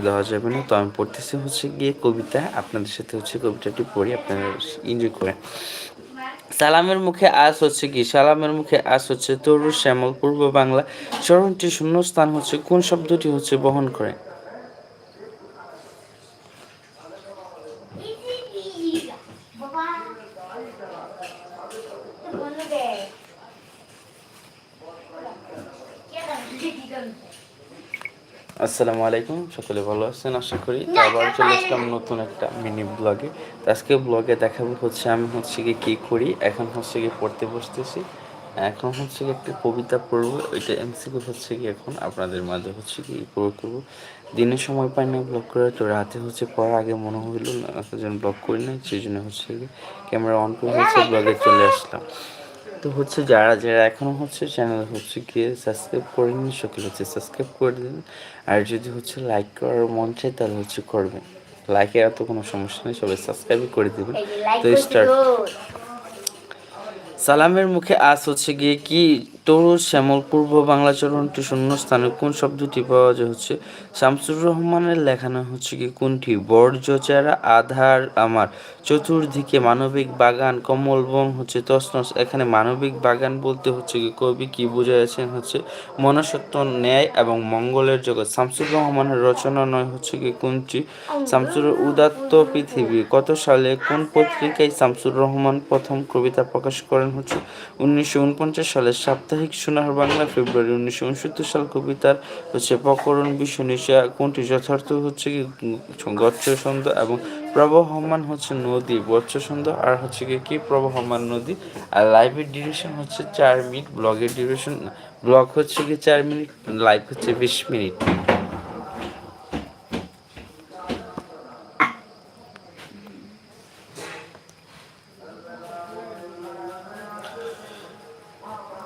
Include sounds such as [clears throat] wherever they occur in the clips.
দেওয়া যাবে না। তো আমি পড়তেছি হচ্ছে গিয়ে কবিতা। আপনাদের সাথে হচ্ছে কবিতাটি পড়ি, আপনারা এনজয় করেন। সালামের মুখে আস হচ্ছে কি? সালামের মুখে আস হচ্ছে তরু শ্যামল, পূর্ব বাংলা চরণটি শূন্যস্থান হচ্ছে। কোন শব্দটি হচ্ছে বহন করে? আসসালামু আলাইকুম সকলে ভালো আছেন? আশা করি আবার চলে আসলাম নতুন একটা মিনি ব্লগে তো আজকে ব্লগে দেখাবো হচ্ছে আমি হচ্ছে কি কী করি এখন হচ্ছে কি পড়তে বসতেছি। এখন হচ্ছে কি একটা কবিতা পড়ব ওইটা এমসিকিউ হচ্ছে কি এখন আপনাদের মাঝে হচ্ছে কি পড়ে করব। দিনের সময় পাই না ব্লগ করে তো রাতে হচ্ছে পড়ার আগে মনে হইল না ব্লগ করি না সেই জন্য হচ্ছে ক্যামেরা অন করে হচ্ছে ব্লগে চলে আসলাম। তো হচ্ছে যারা যারা এখনও হচ্ছে চ্যানেল হচ্ছে গিয়ে সাবস্ক্রাইব করেনি সকলে হচ্ছে সাবস্ক্রাইব করে দিন। আর যদি হচ্ছে লাইক করার মন চায় তাহলে হচ্ছে করবেন। লাইকের এত কোনো সমস্যা নেই সবাই সাবস্ক্রাইব করে দেবেন। তো স্টার্ট সালামের মুখে আজ হচ্ছে গিয়ে কি? তরু শ্যামল পূর্ব বাংলা চরণটি শূন্য স্থানে কোন শব্দটি পাওয়া যায় হচ্ছে? শামসুর রহমানের লেখানো হচ্ছে কি, কোনটি? বর্জ্যচারা আধার আমার। চতুর্দিকে মানবিক বাগান, কমল বন হচ্ছে তসনস এখানে মানবিক বাগান বলতে হচ্ছে কি, কবি কি বুঝাইছেন হচ্ছে মনসত্ব ন্যায় এবং মঙ্গলের জগৎ। শামসুর রহমানের রচনা নয়, হচ্ছে কি, কোনটি? শামসুর উদাত্ত পৃথিবী। কত সালে, কোন পত্রিকায় শামসুর রহমান প্রথম কবিতা প্রকাশ করেন? হচ্ছে উনিশশো উনপঞ্চাশ সালের সাপ্তাহিক সোনার বাংলা ফেব্রুয়ারি। উনিশশো উনসত্তর সাল কবিতার হচ্ছে প্রকরণ বিশ্ব কোনটি যথার্থ হচ্ছে কি গচ্ছ ছন্দ এবং প্রবহমান হচ্ছে নদী বচ্চ ছন্দ, আর হচ্ছে কি কি প্রবহমান নদী? আর লাইভের ডিউরেশন হচ্ছে চার মিনিট ব্লগের ডিউরেশন ব্লগ হচ্ছে কি চার মিনিট লাইভ হচ্ছে বিশ মিনিট।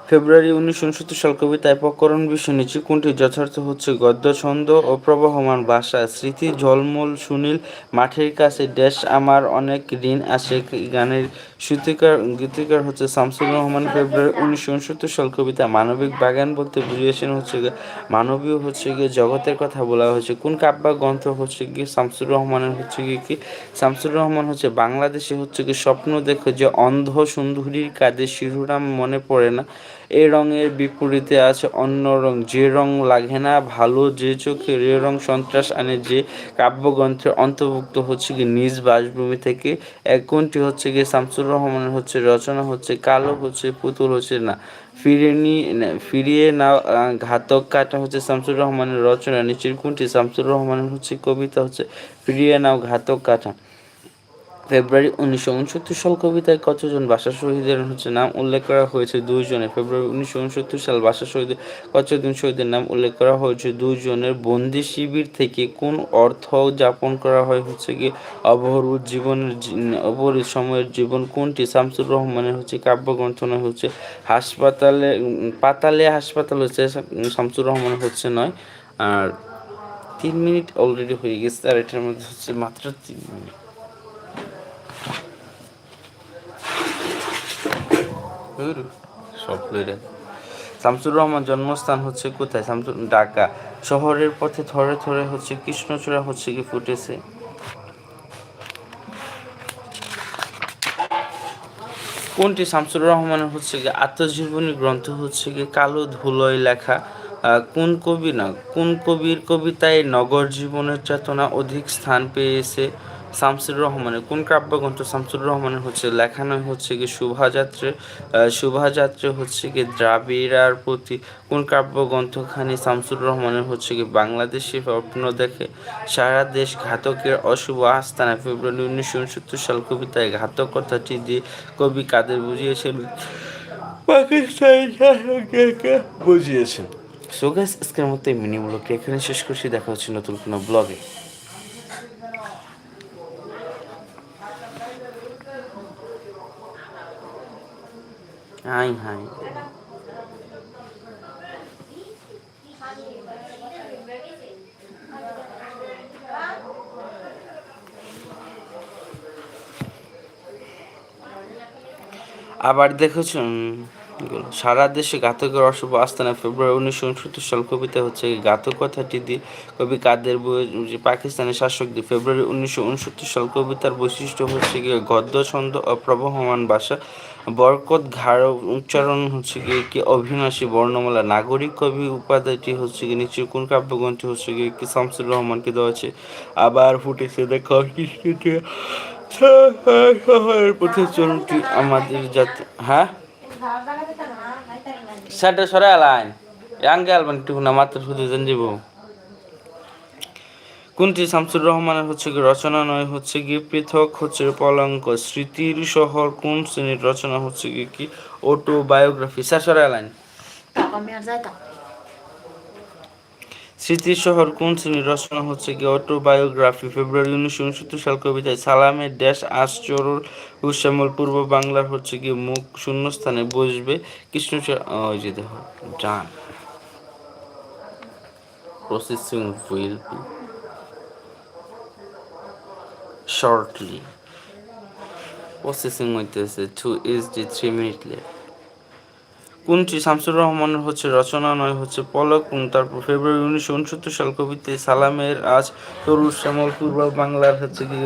ফেব্রুয়ারি উনিশশো উনসত্তর সাল কবিতায় প্রকরণ বিষয় নিচে কোনটি যথার্থ হচ্ছে গদ্য, ছন্দ ও প্রবহমান ভাষা? স্মৃতি, ঝলমল, সুনীল, মাঠের কাছে দেশ আমার অনেক ঋণ আসে গানের সুতিকার গীতিকার হচ্ছে শামসুর রহমান। ফেব্রুয়ারি উনিশশো উনসত্তর সাল কবিতা মানবিক বাগান বলতে বুঝিয়েছেন হচ্ছে মানবীয় হচ্ছে গিয়ে জগতের কথা বলা হয়েছে। কোন কাব্য গ্রন্থ হচ্ছে গিয়ে শামসুর রহমানের হচ্ছে গিয়ে কি? শামসুর রহমান হচ্ছে বাংলাদেশে হচ্ছে কি স্বপ্ন দেখে যে অন্ধ সুন্দরীর কাজে শিরোনাম মনে পড়ে না। এই রঙের বিপরীতে আছে অন্য রং। যে রং লাগে না, ভালো যে চোখে রে রং সন্ত্রাস আনে, যে কাব্যগ্রন্থের অন্তর্ভুক্ত হচ্ছে কি নিজ বাসভূমি থেকে। কোনটি হচ্ছে গিয়ে শামসুর রহমানের হচ্ছে, রচনা হচ্ছে, কালো হচ্ছে, পুতুল হচ্ছে, না ফিরে নি ফিরিয়ে না ঘাতক কাটা হচ্ছে শামসুর রহমানের রচনা, নিচের কোনটি শামসুর রহমানের হচ্ছে, কবিতা হচ্ছে, ফিরিয়ে নাও ঘাতক কাটা। ফেব্রুয়ারি উনিশশো উনসত্তর সাল কবিতায় কতজন ভাষা শহীদের হচ্ছে নাম উল্লেখ করা হয়েছে? দুইজনের। ফেব্রুয়ারি উনিশশো উনসত্তর সাল ভাষা শহীদের কতজন শহীদের নাম উল্লেখ করা হয়েছে? দুইজনের বন্দি শিবির থেকে কোন অর্থ যাপন করা হয়? হচ্ছে কি অবহরুদ জীবনের অবহরুদ সময়ের জীবন কোনটি? শামসুর রহমানের হচ্ছে কাব্যগ্রন্থ নয় হচ্ছে হাসপাতালে পাতালে হাসপাতাল হচ্ছে, শামসুর রহমান হচ্ছে নয়। আর তিন মিনিট অলরেডি হয়ে গেছে। আর এটার মধ্যে হচ্ছে মাত্র তিন মিনিট। শামসুর রহমান জন্মস্থান হচ্ছে কোথায়? শামসুর, ঢাকা। শহরের পথে থরে থরে হচ্ছে কৃষ্ণচূড়া হচ্ছে কি ফুটেছে? কোনটি? শামসুর রহমানের হচ্ছে কি আত্মজীবনী গ্রন্থ হচ্ছে কি কালো ধুলোয় লেখা কোন কবি না, কোন কবির কবিতায় নগর জীবনের চেতনা অধিক স্থান পেয়েছে? শামসুর রহমানের কোন কাব্যগ্রন্থ শামসুর রহমানের হচ্ছে? লেখানো হচ্ছে কি শোভাযাত্রে শোভাযাত্রে হচ্ছে কি দ্রাবিড়ার প্রতি? কোন কাব্যগ্রন্থখানি শামসুর রহমানের হচ্ছে কি বাংলাদেশি স্বপ্ন দেখে? সারা দেশ ঘাতকের অশুভ আস্থানা ফেব্রুয়ারি উনিশশো উনসত্তর সাল কবিতায় ঘাতক কথাটি দিয়ে কবি কাদের বুঝিয়েছেন? পাকিস্তানি বুঝিয়েছেন। সো গাইস আজকের মতো এই মিনি ব্লগটি এখানে শেষ করছি। দেখা হচ্ছে নতুন কোনো ব্লগে। Hi hi. আবার দেখেছেন সারা দেশে ঘাতকের অশুভ আস্তানা ফেব্রুয়ারি উনিশশো উনসত্তর সাল কবিতা হচ্ছে ঘাতক কথাটি দিয়ে কবি কাদের পাকিস্তানের শাসকদের ফেব্রুয়ারি উনিশশো উনসত্তর সাল কবিতার বৈশিষ্ট্য হচ্ছে গদ্য, ছন্দ ও প্রবহমান ভাষা বরকত ঘাড় উচ্চারণ হচ্ছে গিয়ে কি অভিনাশী বর্ণমালা নাগরিক কবি উপাধিটি হচ্ছে গিয়ে নিচে কোন কাব্যগ্রন্থটি হচ্ছে গিয়ে কি শামসুর রহমানকে দেওয়া আছে আবার ফুটেছে দেখো চলতি আমাদের জাতি হ্যাঁ? সেটা সরে আলাইন। আঙ্গে আলবান একটু না মাত্র শুধু জন যাব কোনটি? শামসুর রহমানের হচ্ছে কি রচনা নয় হচ্ছে কি পৃথক হচ্ছে পলঙ্ক স্মৃতির শহর কোন শ্রেণির রচনা হচ্ছে কি কি? অটো বায়োগ্রাফি স্যার সরে আলাইন। আমি স্মৃতির শহর কোন শ্রেণির রচনা হচ্ছে কি? অটোবায়োগ্রাফি ফেব্রুয়ারি উনিশশো উনসত্তর সাল কবিতায় সালামের ড্যাশ আশ্চরল শ্যামল পূর্ব বাংলার হচ্ছে কি মুখ শূন্যস্থানে বসবে। কৃষ্ণ ডান। Processing will be shortly processing হইতেছে two is D three minute late কোনটি শামসুর রহমানের হচ্ছে রচনা নয় হচ্ছে পলক তারপর ফেব্রুয়ারি উনিশশো উনসত্তর সাল কবিতে সালামের আজ তরুণ শ্যামল, পূর্ব বাংলার হচ্ছে কি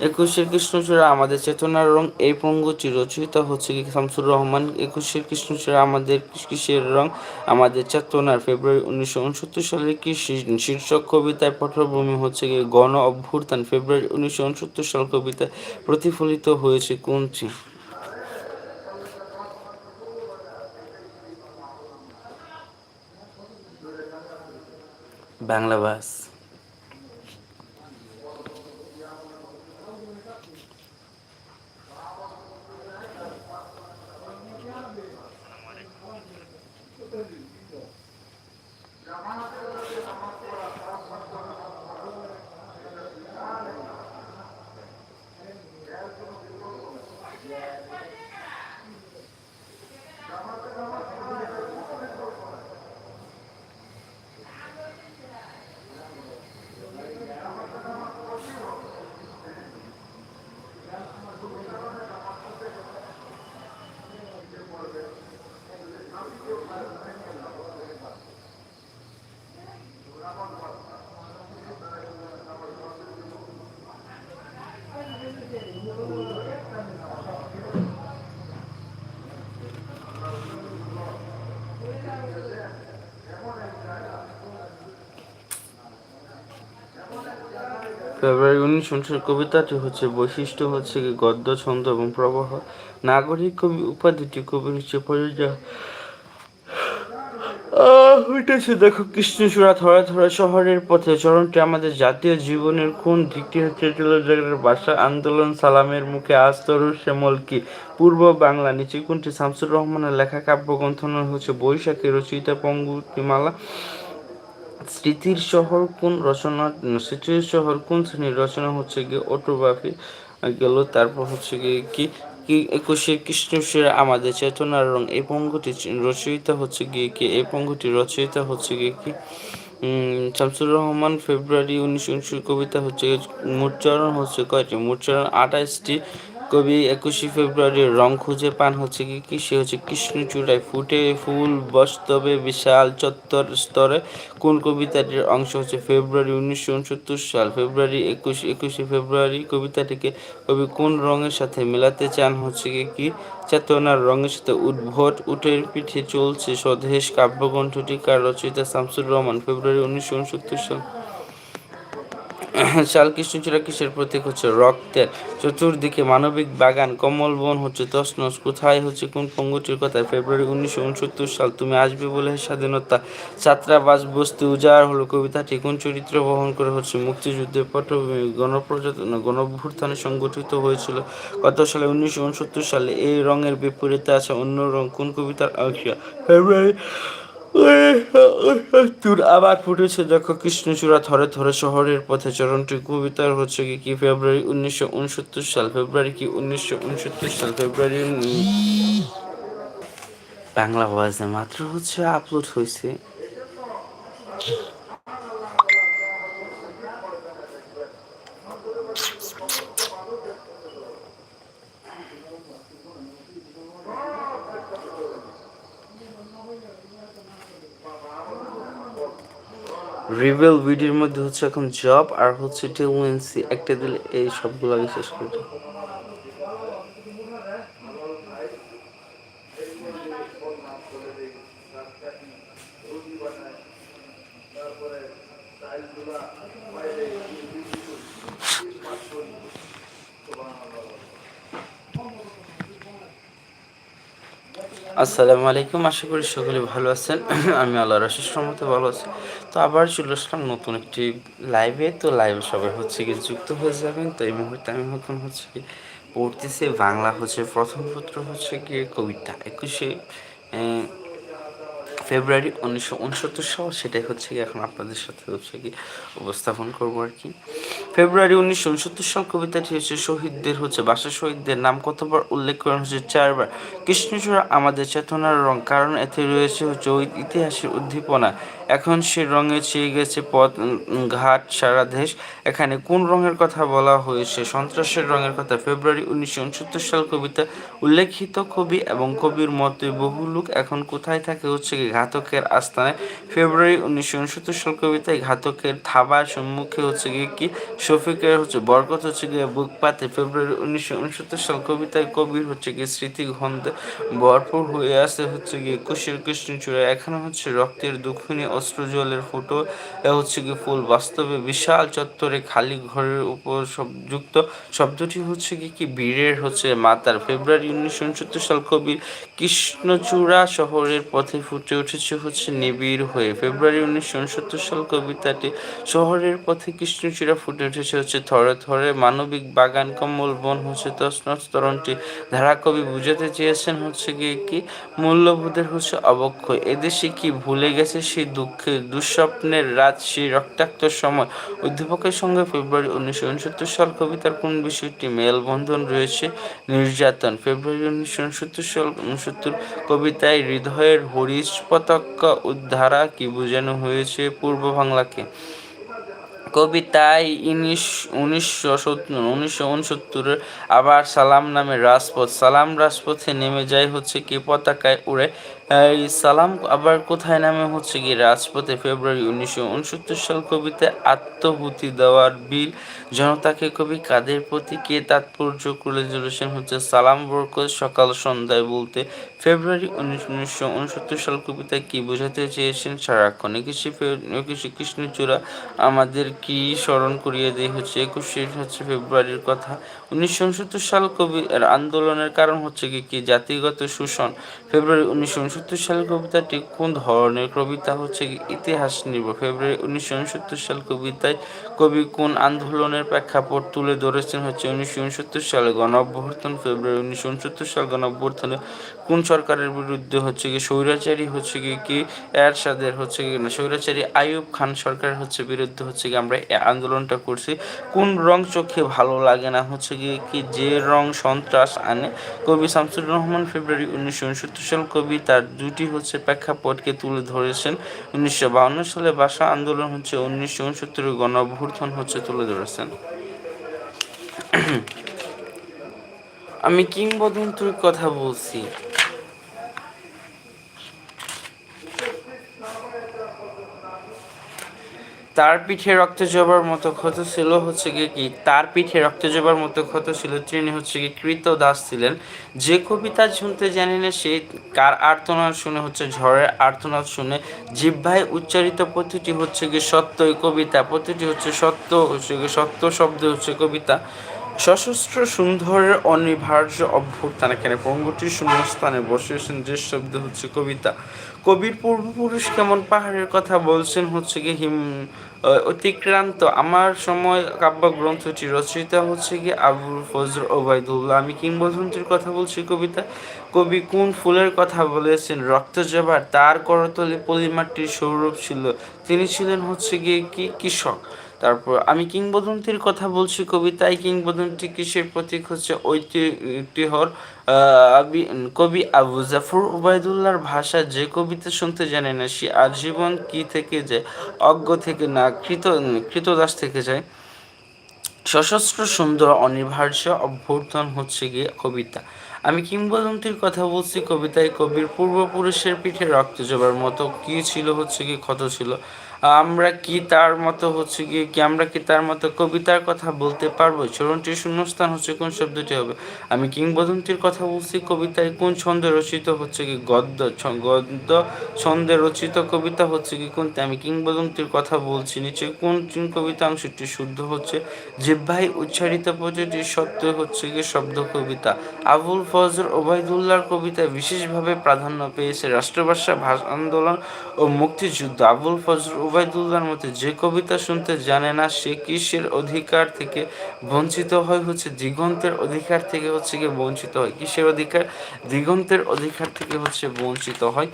একুশের কৃষ্ণচূড়া আমাদের চেতনার রং, এই পঙ্গটি রচয়িতা হচ্ছে কি শামসুর রহমান। একুশের কৃষ্ণচূড়া আমাদের কিসের রং, আমাদের চেতনার ফেব্রুয়ারি উনিশশো উনসত্তর সালের কি শী- শীর্ষক কবিতায় পটভূমি হচ্ছে কি গণ অভ্যুত্থান, ফেব্রুয়ারি উনিশশো উনসত্তর সাল কবিতায় প্রতিফলিত হয়েছে কোনটি? বাংলা বাস। ফেব্রুয়ারি উনিশ উনষাট কবিতাটি হচ্ছে বৈশিষ্ট্য হচ্ছে কি গদ্য ছন্দ এবং প্রবাহ। নাগরিক কবি উপাধিটি পরিচয় আহ, হইতেছে দেখো কৃষ্ণচূড়া ধরা ধরা শহরের পথে। চরণটি আমাদের জাতীয় জীবনের কোন দিকটি হচ্ছে জেলার ভাষা আন্দোলন সালামের মুখে আস্তর শ্যামল কি পূর্ব বাংলা নিচে কোনটি? শামসুর রহমানের লেখা কাব্যগ্রন্থ নয় হচ্ছে বৈশাখী রচয়িতা পঙ্গুতিমালা। স্মৃতির শহর কোন রচনা, স্মৃতির শহর কোন শ্রেণির রচনা হচ্ছে গিয়ে অটোবাফি গেল। তারপর হচ্ছে গিয়ে কি একুশে কৃষ্ণের আমাদের চেতনার রং, এই পঙ্গটি রচয়িতা হচ্ছে গিয়ে কি, এই পঙ্গটি রচয়িতা হচ্ছে গিয়ে কি শামসুর রহমান, ফেব্রুয়ারি উনিশশো উনষাট কবিতা হচ্ছে গিয়ে মুচ্চারণ হচ্ছে কয়টি? মুচ্চারণ আঠাশটি। কবি একুশে ফেব্রুয়ারি রং খুঁজে পান হচ্ছে কি কি? সে হচ্ছে কৃষ্ণচূড়ায় ফুটে ফুল বাস্তবে বিশাল চত্বর স্তরে। কোন কবিতাটির অংশ হচ্ছে ফেব্রুয়ারি উনিশশো উনসত্তর সাল? ফেব্রুয়ারি একুশ, একুশে ফেব্রুয়ারি কবিতাটিকে কবি কোন রঙের সাথে মেলাতে চান হচ্ছে কি কি? চেতনার রঙের সাথে উদ্ভট উটের পিঠে চলছে স্বদেশ কাব্যগ্রন্থটি। কার রচয়িতা শামসুর রহমান? ফেব্রুয়ারি উনিশশো উনসত্তর সাল। শাল কৃষ্ণচূড়া কিসের প্রতীক হচ্ছে রক্তের চতুর্দিকে মানবিক বাগান, কমল বন হচ্ছে তসনস কোথায় হচ্ছে, কোন পঙ্গটির কথা? ফেব্রুয়ারি উনিশশো উনসত্তর সাল, তুমি আসবে বলে স্বাধীনতা। ছাত্রাবাস, বস্তি উজাড় হলো কবিতাটি। কোন চরিত্র বহন করে হচ্ছে মুক্তিযুদ্ধের পটভূমি? গণপ্রজাতন গণভ্যুত্থানে সংগঠিত হয়েছিল কত সালে? উনিশশো উনসত্তর সালে এই রঙের বিপরীতে আছে অন্য রং। কোন কবিতার অংশ ফেব্রুয়ারি তোর আবার ফুটেছে। দেখো কৃষ্ণচূড়া থরে থরে শহরের পথে চরণটি কবিতার হচ্ছে কি কি ফেব্রুয়ারি উনিশশো উনসত্তর সাল, ফেব্রুয়ারি কি উনিশশো উনসত্তর সাল, ফেব্রুয়ারি বাংলা ভয়েসে মাত্র হচ্ছে আপলোড হয়েছে। রিবেল ভিডিওর মধ্যে হচ্ছে এখন জব আর হচ্ছে টেউএনসি একটা দিলে এই সবগুলো আগে শেষ করে দিই। আসসালামু আলাইকুম, আশা করি সকলে ভালো আছেন। [clears throat] আমি আল্লাহর আশিস রহমতে ভালো আছি। তো আবার চলে আসলাম নতুন একটি লাইভে তো লাইভে সবাই হচ্ছে কি যুক্ত হয়ে যাবেন। তো এই মুহূর্তে আমি এখন হচ্ছে কি পড়তেছি, বাংলা হচ্ছে প্রথম পত্র হচ্ছে গিয়ে কবিতা। একুশে ফেব্রুয়ারি উনিশশো উনসত্তর সাল, সেটাই হচ্ছে কি এখন আপনাদের সাথে হচ্ছে কি উপস্থাপন করব আর কি। ফেব্রুয়ারি উনিশশো উনসত্তর সাল, কবিতাটি হচ্ছে শহীদদের হচ্ছে বাসা শহীদদের নাম। কতবার উল্লেখ করা হচ্ছে? চারবার। কৃষ্ণচূড়া, আমাদের চেতনার রং। কারণ এতে রয়েছে হচ্ছে ইতিহাসের উদ্দীপনা। এখন সে রঙে চেয়ে গেছে পথ ঘাট সারা দেশ। এখানে কোন রঙের কথা বলা হয়েছে? সন্ত্রাসের রঙের কথা। ফেব্রুয়ারি উনিশশো উনসত্তর সাল কবিতা, উল্লেখিত কবি এবং কবির মতে বহু লোক এখন কোথায় থাকে হচ্ছে কি ঘাতকের আস্তানায়। ফেব্রুয়ারি উনিশশো উনসত্তর সাল কবিতায় ঘাতকের থাবার সম্মুখে হচ্ছে গিয়ে কি? শফিকের হচ্ছে বরকত হচ্ছে গিয়ে বুক পাতে। ফেব্রুয়ারি উনিশশো উনসত্তর সাল কবিতায় কবির হচ্ছে গিয়ে স্মৃতি গন্ধে ভরপুর হয়ে আছে হচ্ছে গিয়ে কুশির কৃষ্ণচূড়া। এখানে হচ্ছে রক্তের দুঃখিনী অস্ত্র জলের ফুটো হচ্ছে গিয়ে ফুল। বাস্তবে বিশাল চত্বরে খালি ঘরের উপর যুক্ত। শব্দটি হচ্ছে কি কি বীরের হচ্ছে মাতার। ফেব্রুয়ারি উনিশশো উনসত্তর সাল কবির কৃষ্ণচূড়া শহরের পথে ফুটে উঠেছে হচ্ছে নিবিড় হয়ে। ফেব্রুয়ারি উনিশশো উনসত্তর সাল কবিতাটি শহরের পথে কৃষ্ণচূড়া ফুটে উঠেছে হচ্ছে থরে থরে। মানবিক বাগান, কম্বল, বন হচ্ছে তসনস তরণটি। ধারা কবি বুঝাতে চেয়েছেন হচ্ছে গিয়ে কি, মূল্যবোধের হচ্ছে অবক্ষয়। এদেশে কি ভুলে গেছে সেই দুঃখে দুঃস্বপ্নের রাত সেই রক্তাক্ত সময়। অধ্যাপকের সঙ্গে ফেব্রুয়ারি উনিশশো উনসত্তর সাল কবিতার কোন বিষয়টি মেলবন্ধন রয়েছে? নির্যাতন। ফেব্রুয়ারি উনিশশো উনসত্তর সাল উনসত্তর কবিতায় হৃদয়ের হরিশ পতাকা উদ্ধারা কি বোঝানো হয়েছে পূর্ব বাংলাকে? কবিতায় ইনিশ উনিশশো সত্তর, উনিশশো উনসত্তরের আবার সালাম নামে রাজপথ। সালাম রাজপথে নেমে যায় হচ্ছে কি পতাকায় উড়ে এই সালাম আবার কোথায় নামে হচ্ছে কি? রাজপথে ফেব্রুয়ারি উনিশশো উনসত্তর সাল কবিতায় আত্মভূতি দেওয়ার বীর জনতাকে কবি কাদের প্রতি কে তাৎপর্য করে চলেছেন হচ্ছে সালাম বরকত সকাল সন্ধ্যায় বলতে। ফেব্রুয়ারি উনিশশো উনসত্তর সাল কবিতায় কি বোঝাতে চেয়েছেন? সারাক্ষণ একুশে একুশে কৃষ্ণচূড়া আমাদের কি স্মরণ করিয়ে দেয় হচ্ছে? একুশে হচ্ছে ফেব্রুয়ারির কথা। উনিশশো উনসত্তর সাল কবি এর আন্দোলনের কারণ হচ্ছে কি কি জাতিগত শোষণ। ফেব্রুয়ারি উনিশশো উনসত্তর সাল কবিতাটি কোন ধরনের কবিতা হচ্ছে কি, ইতিহাস নির্ভর। ফেব্রুয়ারি উনিশশো উনসত্তর সাল কবিতায় কবি কোন আন্দোলনের প্রেক্ষাপট তুলে ধরেছেন হচ্ছে উনিশশো উনসত্তর সালে গণ অভ্যর্থন ফেব্রুয়ারি উনিশশো উনসত্তর সাল গণ অভ্যর্থনে কোন সরকারের বিরুদ্ধে হচ্ছে কি, স্বৈরাচারী হচ্ছে কি কি এরশাদের হচ্ছে কি, না স্বৈরাচারী আইয়ুব খান সরকারের হচ্ছে বিরুদ্ধে হচ্ছে কি আমরা আন্দোলনটা করছি। কোন রং চোখে ভালো লাগে না হচ্ছে কি কি যে রং সন্ত্রাস আনে? কবি শামসুর রহমান, ফেব্রুয়ারি উনিশশো উনসত্তর সাল কবি তার দুটি হচ্ছে প্রেক্ষাপটকে তুলে ধরেছেন। উনিশশো বাউন্ন সালে ভাষা আন্দোলন হচ্ছে, উনিশশো উনসত্তরের গণভূর্থন হচ্ছে তুলে ধরেছেন। [clears throat] আমি কিংবদন্তির কথা বলছি। তার পিঠে রক্তে জবার মতো ক্ষত ছিল হচ্ছে গিয়ে কি, তার পিঠে রক্তে জবার মতো ক্ষত ছিল তিনি হচ্ছে গিয়ে কৃত দাস ছিলেন। যে কবিতা শুনতে জানি না সেই কার আর্তনাদ শুনে হচ্ছে ঝড়ের আর্তনাদ শুনে জিহ্বায় উচ্চারিত প্রতিটি হচ্ছে গিয়ে সত্যই কবিতা, প্রতিটি হচ্ছে সত্য, হচ্ছে গিয়ে সত্য শব্দ হচ্ছে কবিতা। সশস্ত্র সুন্দরের অনিবার্য অভ্যুত্থান এখানে পঙ্গটির শূন্যস্থানে বসেছেন যে শব্দ হচ্ছে কবিতা। কবির পূর্বপুরুষ কেমন পাহাড়ের কথা বলছেন হচ্ছে কি হিম অতিক্রান্ত। আমার সময় কাব্যগ্রন্থটি রচয়িতা হচ্ছে কি আবুল ফজর ওবায়দুল্লাহ। আমি কিংবদন্তির কথা বলছি কবিতা। কবি কোন ফুলের কথা বলেছেন? রক্ত জবার, তার করতলে পলিমাটির সৌরভ ছিল। তিনি ছিলেন হচ্ছে গিয়ে কি, কৃষক। তারপর আমি কিংবদন্তির কথা বলছি কবিতায় কিংবদন্তি কিসের প্রতীক হচ্ছে ঐতিহ্যর আবি- কবি আবু জাফর ওবায়দুল্লাহর ভাষা। যে কবিতা শুনতে জানে না, সে আজীবন কি থেকে যায়, অজ্ঞ থেকে না, কৃত, কৃতদাস থেকে যায়। সশস্ত্র সুন্দর, অনিবার্য, অভ্যর্থন হচ্ছে গিয়ে কবিতা। আমি কিংবদন্তির কথা বলছি কবিতায়, কবির পূর্বপুরুষের পিঠে রক্ত জবার মতো কি ছিল হচ্ছে কি ক্ষত ছিল। আমরা কি তার মতো হচ্ছে গিয়ে কি আমরা কি তার মতো কবিতার কথা বলতে পারব? চরণটির শূন্যস্থান হচ্ছে কোন শব্দটি হবে? আমি কিংবদন্তির কথা বলছি, কবিতায় কোন ছন্দে রচিত হচ্ছে কি গদ্য গদ্য ছন্দে রচিত কবিতা হচ্ছে কি কোনটি? আমি কিংবদন্তির কথা বলছি, নিচে কোন কোন কবিতা অংশটি শুদ্ধ হচ্ছে? যে ভাই উচ্চারিত প্রতিটি সত্য হচ্ছে কি শব্দ কবিতা। আবুল ফজর ওবায়দুল্লাহর কবিতা বিশেষভাবে প্রাধান্য পেয়েছে রাষ্ট্রভাষা, ভাষা আন্দোলন ও মুক্তিযুদ্ধ। আবুল ফজর ওবায়দুল্লাহর মতে, যে কবিতা শুনতে জানে না, সে কিসের অধিকার থেকে বঞ্চিত হয় হচ্ছে দিগন্তের অধিকার থেকে হচ্ছে গিয়ে বঞ্চিত হয়। কিসের অধিকার? দিগন্তের অধিকার থেকে হচ্ছে বঞ্চিত হয়।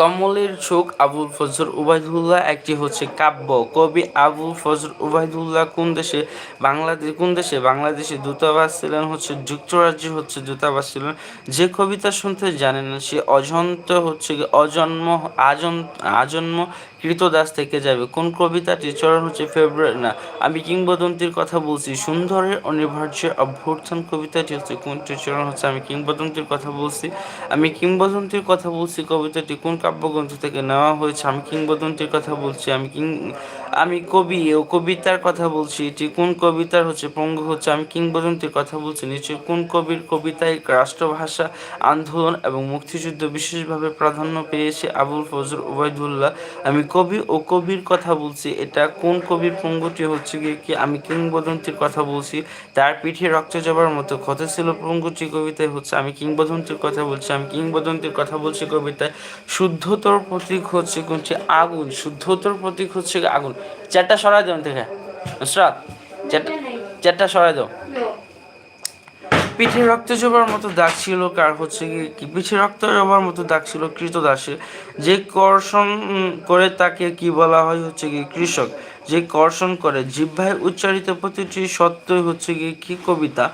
কমলের চোখ আবুল ফজর উবায়দুল্লাহ একটি হচ্ছে কাব্য কবি আবুল ফজর উবায়দুল্লাহ কোন দেশে বাংলাদেশ কোন দেশে? বাংলাদেশে দূতাবাস ছিলেন, হচ্ছে যুক্তরাজ্যে হচ্ছে দূতাবাস ছিলেন। যে কবিতা শুনতে জানে না, সে অজন্ত হচ্ছে অজন্ম আজন আজন্ম কৃতদাস থেকে যাবে। কোন কবিতাটি চরণ হচ্ছে ফেব্রুয়ারি না, আমি কিংবদন্তির কথা বলছি। সুন্দরের অনিবার্য অভ্যর্থন কবিতাটি হচ্ছে কোনটি চরণ হচ্ছে? আমি কিংবদন্তির কথা বলছি। আমি কিংবদন্তির কথা বলছি, কবিতাটি কোন কাব্যগ্রন্থ থেকে নেওয়া হয়েছে? আমি কিংবদন্তির কথা বলছি। আমি কিং, আমি কবি ও কবিতার কথা বলছি। এটি কোন কবিতার হচ্ছে পঙ্গ হচ্ছে? আমি কিংবদন্তির কথা বলছি। নিশ্চয় কোন কবির কবিতায় রাষ্ট্রভাষা, আন্দোলন এবং মুক্তিযুদ্ধ বিশেষভাবে প্রাধান্য পেয়েছে? আবুল ফজর ওবায়দুল্লাহ, আমি কবি ও কবির কথা বলছি, এটা কোন কবির পঙ্গুটি হচ্ছে গিয়ে কি আমি কিংবদন্তির কথা বলছি? তার পিঠে রক্ত যাবার মতো ক্ষত ছিল পঙ্গুটি কবিতায় হচ্ছে, আমি কিংবদন্তির কথা বলছি, আমি কিংবদন্তির কথা বলছি কবিতায়। শুদ্ধতর প্রতীক হচ্ছে কোনটি? আগুন। শুদ্ধতর প্রতীক হচ্ছে আগুন। চারটা সরাই দেন থেকে। চারটা সরাই দাও। পিঠে রক্ত জবার মতো দাগ ছিল, কার হচ্ছে কি কি পিঠে রক্ত জবার মতো দাগ ছিল কৃতদাসের। যে কর্ষণ করে তাকে কি বলা হয় হচ্ছে কি, কৃষক। যে কর্ষণ করে জিহ্বায় উচ্চারিত প্রতিটি সত্যই হচ্ছে কি কি কবিতা?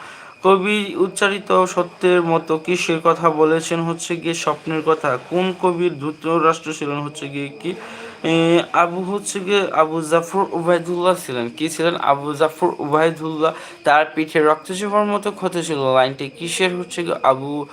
কবি উচ্চারিত সত্যের মতো কিসের কথা বলেছেন হচ্ছে গিয়ে স্বপ্নের কথা? কোন কবির ধৃতরাষ্ট্র ছিলেন হচ্ছে গিয়ে কি আবু হচ্ছে গিয়ে আবু জাফর উবায়দুল্লাহ ছিলেন। কি ছিলেন? আবু জাফর উবায়দুল্লাহ। তার পিঠে রক্ত মতো ক্ষত ছিল। লাইনটি কিসের? হচ্ছে গিয়ে আবু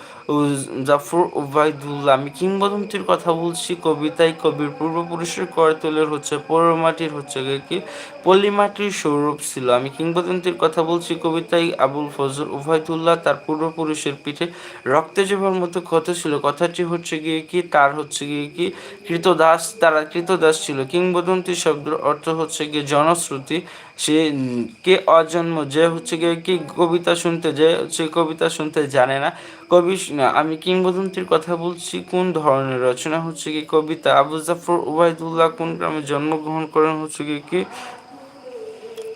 জাফর উবায়দুল্লাহ আমি কিংবদন্তির কথা বলছি, কবিতায় কবির পূর্বপুরুষের করতলের হচ্ছে পৌরমাটির হচ্ছে কি? পল্লীমাটির সৌরভ ছিল। আমি কিংবদন্তির কথা বলছি, কবিতায় আবুল ফজল উবায়দুল্লাহ তার পূর্বপুরুষের পিঠে রক্তে জমার মতো ক্ষত ছিল। কথাটি হচ্ছে গিয়ে কি? তার হচ্ছে গিয়ে কি? কৃতদাস, তারা কৃতদাস ছিল। কিংবদন্তি শব্দের অর্থ হচ্ছে গিয়ে জনশ্রুতি সে কে অজন্ম? যে হচ্ছে গিয়ে কি কবিতা শুনতে যে হচ্ছে কবিতা শুনতে জানে না। কবি আমি কিংবদন্তির কথা বলছি, কোন ধরনের রচনা? হচ্ছে কি কবিতা আবু জাফর উবায়দুল্লাহ কোন গ্রামে জন্মগ্রহণ করেন? হচ্ছে কি কি?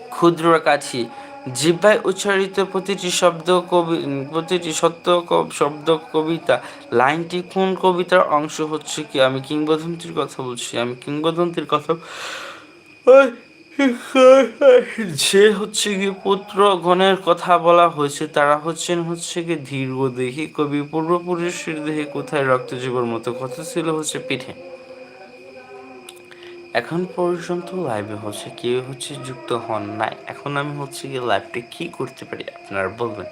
ক্ষুদ্র কাছি। জিহ্বায় উচ্চারিত প্রতিটি শব্দ কবি, প্রতিটি সত্য ক- শব্দ কবিতা। লাইনটি কোন কবিতার অংশ? হচ্ছে কি আমি কিংবদন্তির কথা বলছি, আমি কিংবদন্তির কথা যে হচ্ছে কি পুত্র গণের কথা বলা হয়েছে, তারা হচ্ছেন হচ্ছে কি দীর্ঘদেহী কবি। পূর্বপুরুষের দেহে কোথায় রক্ত জীবর মতো কথা ছিল হচ্ছে পিঠে। এখন পর্যন্ত লাইভে হচ্ছে কেউ হচ্ছে যুক্ত হন নাই। এখন আমি হচ্ছে গিয়ে লাইভটা কি করতে পারি আপনারা বলবেন।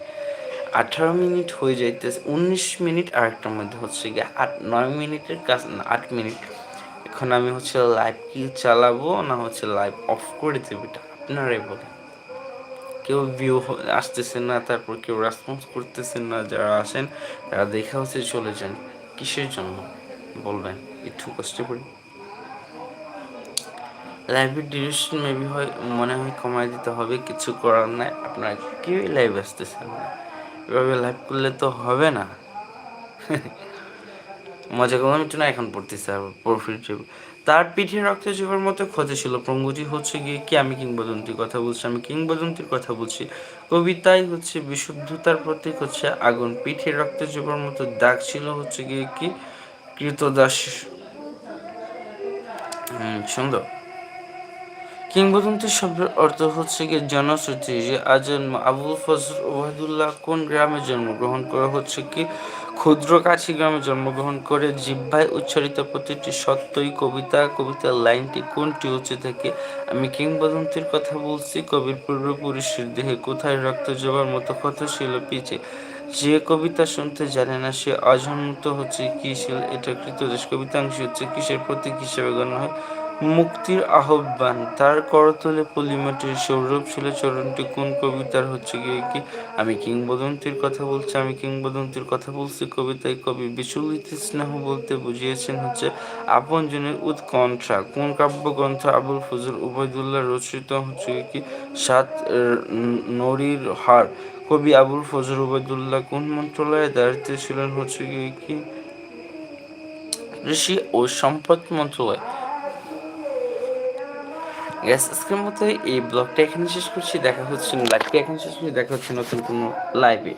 আঠারো মিনিট হয়ে যাইতেছে, উনিশ মিনিট আর একটার মধ্যে হচ্ছে গিয়ে আট, নয় মিনিটের কাজ না, আট মিনিট। এখন আমি হচ্ছে লাইভ কি চালাবো, না হচ্ছে লাইভ অফ করে দেবো এটা? আপনারাই বলেন। কেউ ভিউ আসতেছে না, তারপর কেউ রেসপন্স করতেছেন না, যারা আসেন তারা দেখা হচ্ছে চলে যান। কিসের জন্য? বলবেন, একটু কষ্ট করি। লাইভের ডিউরেশন মেবি হয়, মনে হয় কমায় দিতে হবে, কিছু করার নাই। আপনারা কেউই লাইভ আসতেছেন না। এভাবে লাইভ করলে তো হবে না। [laughs] মজা করলাম না এখন পড়তেছে, আর প্রফিট তার পিঠে রক্ত জীবের মতো ক্ষতি ছিল। প্রঙ্গুটি হচ্ছে গিয়ে কি আমি কিংবদন্তির কথা বলছি? আমি কিংবদন্তির কথা বলছি। কবিতায় হচ্ছে বিশুদ্ধতার প্রতীক, হচ্ছে আগুন। পিঠে রক্ত জীবের মতো দাগ ছিল হচ্ছে গিয়ে কি? কৃতদাস। সুন্দর। কিংবদন্তি শব্দের অর্থ হচ্ছে কি জনশ্রুতি যে আজন্ম আবুল ফজল ওবায়দুল্লাহ কোন গ্রামে জন্মগ্রহণ করা হচ্ছে কি? ক্ষুদ্র কাছি গ্রামে জন্মগ্রহণ করে জিহ্বায় উচ্চারিত প্রতিটি সত্যই কবিতা, কবিতার লাইনটি কোনটি হচ্ছে থেকে আমি কিংবদন্তির কথা বলছি? কবির পূর্বপুরুষের দেহে কোথায় রক্ত জবার মতো ক্ষত ছিল পিছে? যে কবিতা শুনতে জানে না সে অজন্মত হচ্ছে কি? ছিল এটা কৃতদেশ। কবিতাংশ হচ্ছে কিসের প্রতীক হিসেবে গণ্য হয়? মুক্তির আহ্বান। তার করতলে পলিমাটির সৌরভ ছিল চরণটি কোন কবিতার হচ্ছে গিয়ে কি? আমি কিংবদন্তির কথা বলছি, আমি কিংবদন্তির কথা বলছি। কবিতায় কবি বিচলিত স্নেহ বলতে বুঝিয়েছেন হচ্ছে আপনজনের উৎকণ্ঠা। কোন কাব্যগ্রন্থ আবুল ফজল উবায়দুল্লাহ রচিত হচ্ছে গিয়ে কি? সাত নরীর হার। কবি আবুল ফজল উবায়দুল্লাহ কোন মন্ত্রণালয়ে দায়িত্বে ছিলেন হচ্ছে গিয়ে কি? কৃষি ও সম্পদ মন্ত্রণালয়। গ্যাস আজকের মতো এই ব্লগটা এখানে শেষ করছি। দেখা হচ্ছে লাইভটা এখানে শেষ করছি দেখা হচ্ছে নতুন কোনো লাইভে